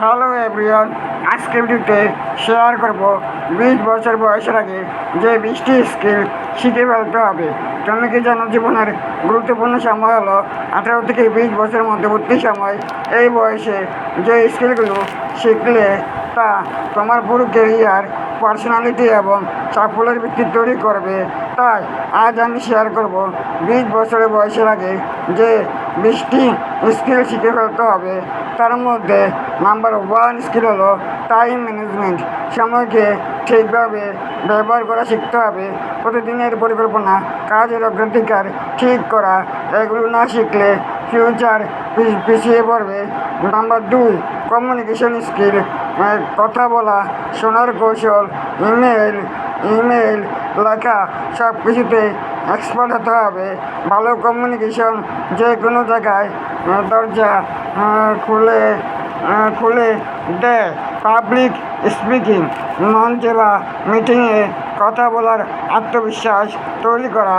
Hello everyone আজকে ভিডিওতে share করব। বিশ বছর বয়সের আগে যে বিশটি স্কিল শিখে ফেলতে হবে তুমি কি জানো জীবনের গুরুত্বপূর্ণ সময় হলো আঠারো থেকে বিশ বছরের মধ্যবর্তী সময়। এই বয়সে যে স্কিলগুলো শিখলে তা তোমার পুরো কেরিয়ার পার্সোনালিটি এবং সাফল্যের ভিত্তি তৈরি করবে। তাই আজ আমি শেয়ার করব বিশ বছরের বয়সের আগে যে বিশটি স্কিল শিখে ফেলতে হবে, তার মধ্যে নাম্বার ওয়ান স্কিল হলো টাইম ম্যানেজমেন্ট সময়কে ঠিকভাবে ব্যবহার করা শিখতে হবে। প্রতিদিনের পরিকল্পনা, কাজের অগ্রাধিকার ঠিক করা, এগুলো না শিখলে ফিউচার পিছিয়ে পড়বে। নাম্বার দুই কমিউনিকেশন স্কিল কথা বলা, শোনার কৌশল ইমেল ইমেল লেখা সব কিছুতে এক্সপার্ট হতে হবে। ভালো কমিউনিকেশন যে কোনো জায়গায় দরজা খুলে খুলে দেয় পাবলিক স্পিকিং মঞ্চে বা মিটিংয়ে কথা বলার আত্মবিশ্বাস তৈরি করা।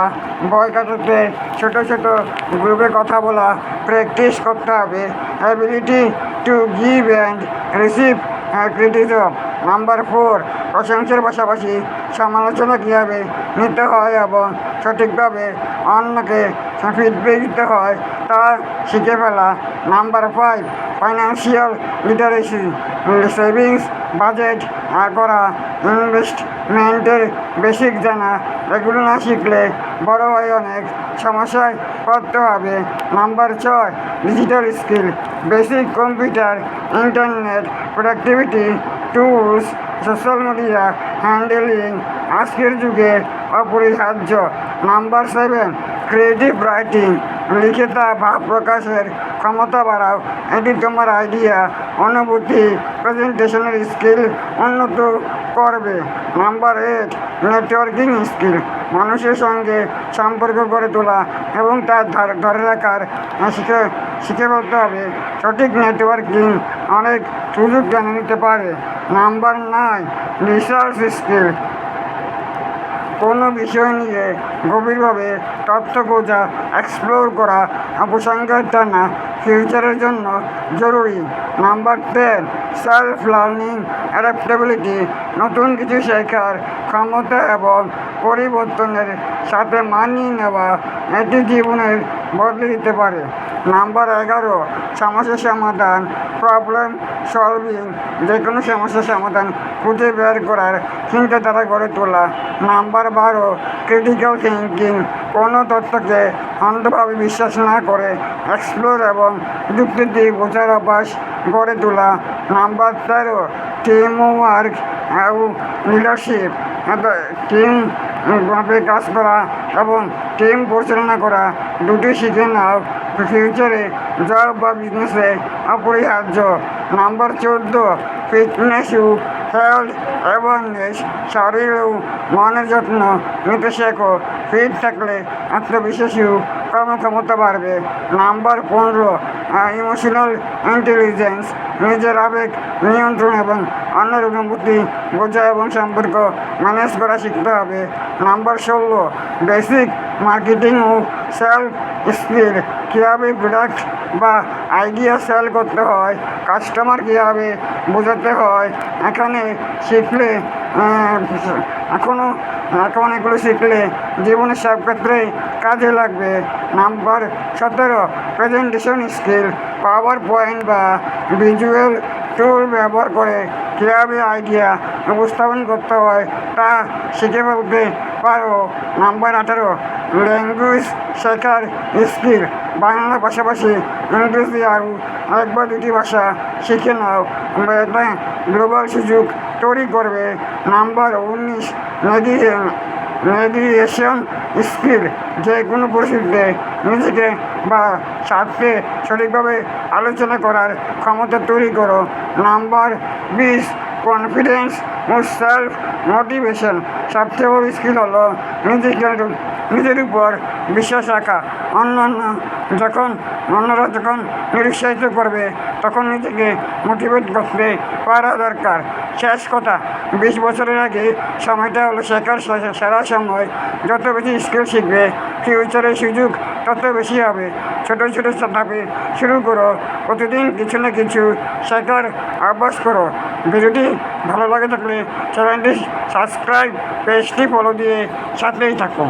ভয় কাটাতে ছোটো ছোটো গ্রুপে কথা বলা প্র্যাকটিস করতে হবে। Ability to give and receive criticism number four প্রশংসার পাশাপাশি সমালোচনা কীভাবে নিতে হয় এবং সঠিকভাবে অন্যকে ফিডব্যাক দিতে হয় তা শিখে ফেলা। Number five financial literacy savings budget করা ইনভেস্টমেন্টের বেসিক জানা, এগুলো না শিখলে বড় হয়ে অনেক। সমস্যায় পড়তে হবে। নাম্বার ছয় digital skill basic computer internet productivity tools social media handling আজকের যুগে অপরিহার্য। নাম্বার সেভেন ক্রিয়েটিভ রাইটিং লিখে তা ভাব প্রকাশের ক্ষমতা বাড়াও। এটি তোমার আইডিয়া অনুভূতি প্রেজেন্টেশনের স্কিল উন্নত করবে। নাম্বার এইট নেটওয়ার্কিং স্কিল মানুষের সঙ্গে সম্পর্ক গড়ে তোলা এবং তার ধার- রাখার শিখে শিখে বলতে হবে। সঠিক নেটওয়ার্কিং অনেক সুযোগ জানিয়ে নিতে পারে। নাম্বার নাইন রিসার্চ স্কিল কোনো বিষয় নিয়ে গভীরভাবে তথ্য বোঝা এক্সপ্লোর করা উপসংহার টানা ফিউচারের জন্য জরুরি। Number ten self learning adaptability, নতুন কিছু শেখার ক্ষমতা এবং পরিবর্তনের সাথে মানিয়ে নেওয়া এটি জীবনের বদলে দিতে পারে। নাম্বার এগারো সমস্যার সমাধান প্রবলেম সলভিং যে কোনো সমস্যার সমাধান খুঁজে বের করার চিন্তাধারা গড়ে তোলা। নাম্বার বারো ক্রিটিক্যাল থিঙ্কিং কোনো তথ্যকে অন্ধভাবে বিশ্বাস না করে এক্সপ্লোর এবং যুক্তি দিয়ে বোঝার অভ্যাস গড়ে তোলা। নাম্বার তেরো টিম ওয়ার্ক লিডারশিপ টিম ভাবে কাজ করা এবং টিম পরিচালনা করা দুটি শিখে নাও। ফিউচারে জব বা বিজনেসে অপরিহার্য। নাম্বার চোদ্দ ফিটনেস হেলথ অ্যাওয়ারনেস শরীর ও মনের যত্ন নিতে শেখো। ফিট থাকলে আত্মবিশ্বাসী কর্মক্ষমতা বাড়বে। নাম্বার পনেরো ইমোশনাল ইন্টেলিজেন্স নিজের আবেগ নিয়ন্ত্রণ এবং অন্যের অনুভূতি বোঝা এবং সম্পর্ক ম্যানেজ করা শিখতে হবে। নাম্বার ষোলো বেসিক মার্কেটিং ও সেলফ স্কিল কীভাবে প্রোডাক্ট বা আইডিয়া সেল করতে হয় কাস্টমার কীভাবে বোঝাতে হয়, এখানে শিখলে এখনও এখন এগুলো শিখলে জীবনের সব ক্ষেত্রেই কাজে লাগবে। নাম্বার সতেরো প্রেজেন্টেশন স্কিল পাওয়ার পয়েন্ট বা ভিজুয়াল টুল ব্যবহার করে কীভাবে আইডিয়া উপস্থাপন করতে হয় তা শিখে ফেলতে পারো। নাম্বার আঠারো, ল্যাঙ্গুয়েজ শেখার স্কিল। বাংলা পাশাপাশি ইংরেজি আর এক বা দুটি ভাষা শিখে নাও। গ্লোবাল সুযোগ তৈরি করবে। নাম্বার উনিশ নদী মেডিয়েশন স্কিল। যে কোনো পরিস্থিতিতে নিজেকে বা স্বার্থে সঠিকভাবে আলোচনা করার ক্ষমতা তৈরি করো। নাম্বার বিশ কনফিডেন্স ও সেলফ মোটিভেশন সবচেয়ে বড় স্কিল হলো নিজেকে নিজের উপর বিশ্বাস রাখা। অন্যান্য যখন, অন্যরা যখন নিরুৎসাহিত করবে, তখন নিজেকে মোটিভেট করতে পারা দরকার। শেষ কথা, বিশ বছরের আগে সময়টা হলো শেখার সেরা সময়। যত বেশি স্কিল শিখবে ফিউচারের সুযোগ তত বেশি হবে। ছোটো ছোটো ধাপে শুরু করো। প্রতিদিন কিছু না কিছু শেখার অভ্যাস করো। ভিডিওটি ভালো লাগে থাকলে চ্যানেলটি সাবস্ক্রাইব পেজটি ফলো দিয়ে সাথেই থাকো।